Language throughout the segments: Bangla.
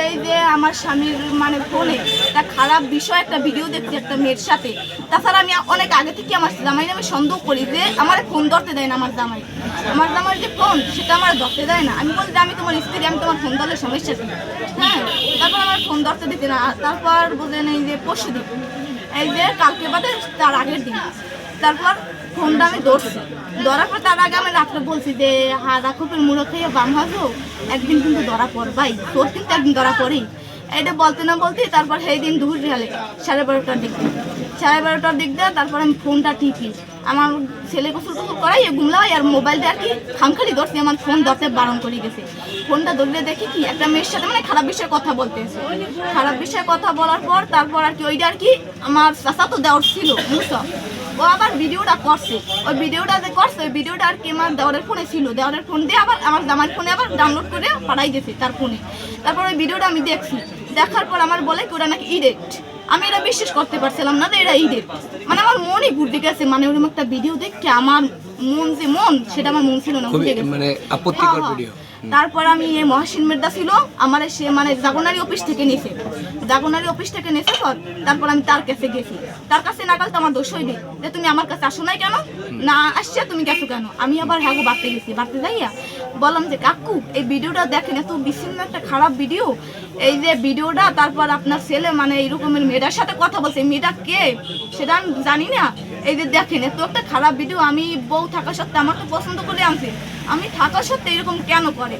এই যে আমার স্বামীর মানে ফোনে একটা খারাপ বিষয়, একটা ভিডিও দেখছি একটা মেয়ের সাথে। তাছাড়া আমি অনেক আগে থেকে আমার জামাই আমি সন্দেহ করি যে আমার ফোন ধরতে দেয় না আমার জামাই। আমার জামাই যে ফোন, সেটা আমার ধরতে দেয় না। আমি বলি যে আমি তোমার স্ত্রী, আমি তোমার ফোন ধরলে সমস্যা হ্যাঁ তারপর আমার ফোন ধরতে দিতে না। তারপর বোঝেন এই যে পরশু দিন এই যে কালকে বাদে তার আগের দিন। তারপর ফোনটা আমি ধরছি। ধরার পর তার আগে আমি রাত্রে বলছি যে হা রাখবের মুড়ো খেয়ে বাম হাজো একদিন কিন্তু ধরা পড়বাই, তোর কিন্তু একদিন ধরা পড়েই। এটা বলতে না বলতে তারপর সেই দিন দুপুর গেলে সাড়ে বারোটার দিক দিয়ে, সাড়ে বারোটার দিক দিয়ে তারপর আমি ফোনটা টিপি আমার ছেলে গোসল টোসল করাই ঘুমলাই আর মোবাইলটা আর কি খামখালি ধরছি, আমার ফোন ধরতে বারণ করে গেছে। ফোনটা ধরলে দেখি কি, একটা মেয়ের সাথে মানে খারাপ বিষয়ে কথা বলতেছে। খারাপ বিষয়ে কথা বলার পর তারপর আর কি ওইটা আর কি আমার চাচা তো দেওয়ার ছিল, বুঝছ? ও আবার ভিডিওটা করছে। ওই ভিডিওটা যে করছে, ওই ভিডিওটা আর কি আমার দেওয়ারের ফোনে ছিল। দেওয়ারের ফোন দিয়ে আবার আমার জামার ফোনে আবার ডাউনলোড করে পাঠাই দিয়েছে তার ফোনে তারপর ওই ভিডিওটা আমি দেখছি। দেখার পর আমার বলে কি ওটা নাকি ইডেট আমি এটা বিশ্বাস করতে পারছিলাম না যে এটা ঈদের। মানে আমার মনই ঘুরতে গেছে মানে ওরকম একটা ভিডিও দেখে আমার মন যে মন সেটা আমার মন ছিল না মানে আপত্তিকর হ্যাঁ, হ্যাঁ। ভিডিও তারপর আমি এই মহাসিন মেদা ছিল, আমার সে মানে জাগনারি অফিস থেকে নিয়েছে জাগনারি অফিস থেকে নিয়েছে পর তারপর আমি তার কাছে গেছি। তার কাছে না গেলে তো আমার দোষ হইবে যে তুমি আমার কাছে আসো নাই কেন? না আসছে, তুমি গেছো কেন? আমি আবার হ্যাঁ বাড়তে গেছি, বাড়তে যাইয়া বললাম যে, কাকু, এই ভিডিওটা দেখেন, এত বিচ্ছিন্ন একটা খারাপ ভিডিও। এই যে ভিডিওটা, তারপর আপনার ছেলে মানে এই রকমের মেয়েটার সাথে কথা বলছে মেয়েটা কে? সেটা আমি জানি না। এই যে দেখেন, এত একটা খারাপ ভিডিও, আমি বউ থাকা সত্ত্বে আমাকে পছন্দ করে আনছে। আমি থাকা সত্ত্বে এরকম কেন করে?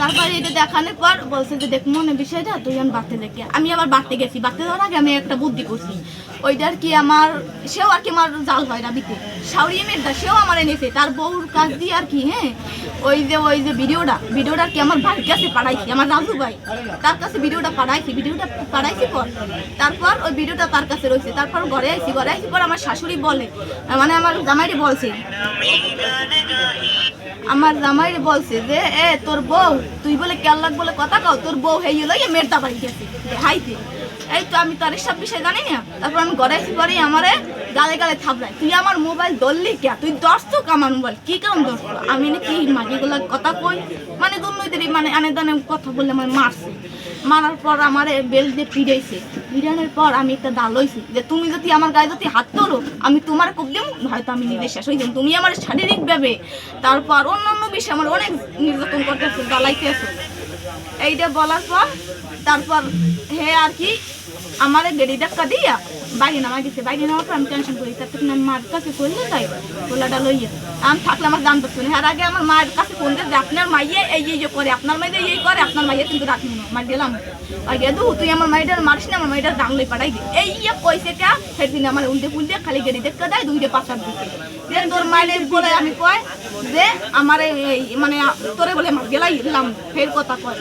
তারপরে এটা দেখানোর পর বলছে যে, দেখ মনে বিষয়টা তুই আমি বাড়তে দেখি আমি আবার বাড়তে গেছি। বাড়তে যাওয়ার আগে আমি একটা বুদ্ধি করছি। ওইটার কি আমার, সেও আর কি আমার জাল হয় রাবিতে সাউরি মেয়েটা সেও আমার এনেছে। তার বউর কাজ দিয়ে আর কি হ্যাঁ? ওই যে ওই যে ভিডিওটা ভিডিওটা কি আমার ভাইয়ের কাছে পাঠাইছি, আমার রাজু ভাই। তার কাছে ভিডিওটা পাঠাইছি ভিডিওটা পাঠাইছি পর, তারপর ওই ভিডিওটা তার কাছে রয়েছে। তারপর ঘরে আইছি ঘরে আইছি পর আমার শাশুড়ি বলে মানে আমার জামাইটি বলছে আমার জামাই বলছে যে, এ, তোর বউ, তুই বলে কেল্লাক বলে কথা কও, তোর বউ হেই হলো ইয়ে মেয়ের দাবাই গেছে। হাইতে এই তো আমি তোর সব বিষয় জানি না। তারপর আমি গড়াই পরে আমারে গালে গালে থাপড়াই তুই আমার মোবাইল ধরলি কে? তুই দর্শক আমার মোবাইল কি কারণ দর্শক আমি নাকি মাগিগুলো কথা কই? মানে দুর্নীতির মানে আনে দানে কথা বললে আমার মারছে। মারার পর আমার বেল দিয়ে ফিরেছে ফিরানোর পর আমি একটা দাল হইছি যে, তুমি যদি আমার গায়ে যদি হাত তোলো, আমি তোমার কোপ দেবো হয়তো আমি নিজে শেষ হয়ে তুমি আমার শারীরিক ভাবে তারপর অন্যান্য বিষয়ে আমার অনেক নির্যাতন করতেছে দালাইতেছে এইটা বলার পর তারপর হে আর কি আমার গেড়ি ধাক্কা দিয়া বাইরে নামাই দিছে বাইরে নামার পর আমি টেনশন করি। তার থেকে আমি মার কাছে করলে তাই পোলাটা লইয়া। আমি থাকলে আমার জানতে শুনে এর আগে আমার মায়ের কাছে ফোন দিয়ে আপনার মাইয়ে এই এই যে করে আপনার মাইয়ে এই করে আপনার মাইয়ে কিন্তু রাখি না মার গেলাম আর গেদু তুই আমার মাইটার মারিস না আমার মাইটার ডাংলে পাঠাই দে। এই ইয়ে কইছে কা সেদিন আমার উল্টে পুলটে খালি গেড়ি দেখা দেয় দুইটা পাশার দিকে যে তোর মায়ের বলে আমি কয় যে আমার এই মানে তোরে বলে মার গেলাই ফের কথা কয়।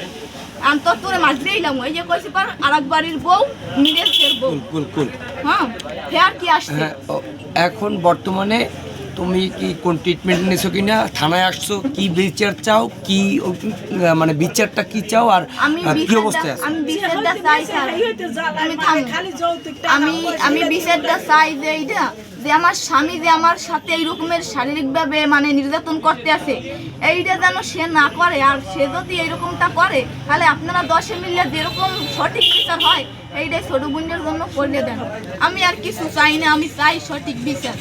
আমি তো তোরে মাছ এলাম। ওই যে কইছি পার আর বাড়ির বউ মিলের ফের বউ। কুল কুল কুল। হ্যাঁ ফের কি আসছে? হ্যাঁ এখন বর্তমানে তুমি কি কোন ট্রিটমেন্ট নিছো কি না থানায় আসছো কি বিচার চাও কি মানে বিচারটা কি চাও আর কি অবস্থায় আছে? আমি বিচারটা চাই স্যার। আমি আমি আমি বিচারটা চাই যে এইটা যে আমার স্বামী যে আমার সাথে এই রকমের শারীরিকভাবে মানে নির্যাতন করতে আছে এইটা যেন সে না করে আর সে যদি এইরকমটা করে তাহলে আপনারা দশে মিলিয়ে যেরকম সঠিক বিচার হয় এইটাই ছোট বোনের জন্য করলে দেন। আমি আর কিছু চাই না আমি চাই সঠিক বিচার।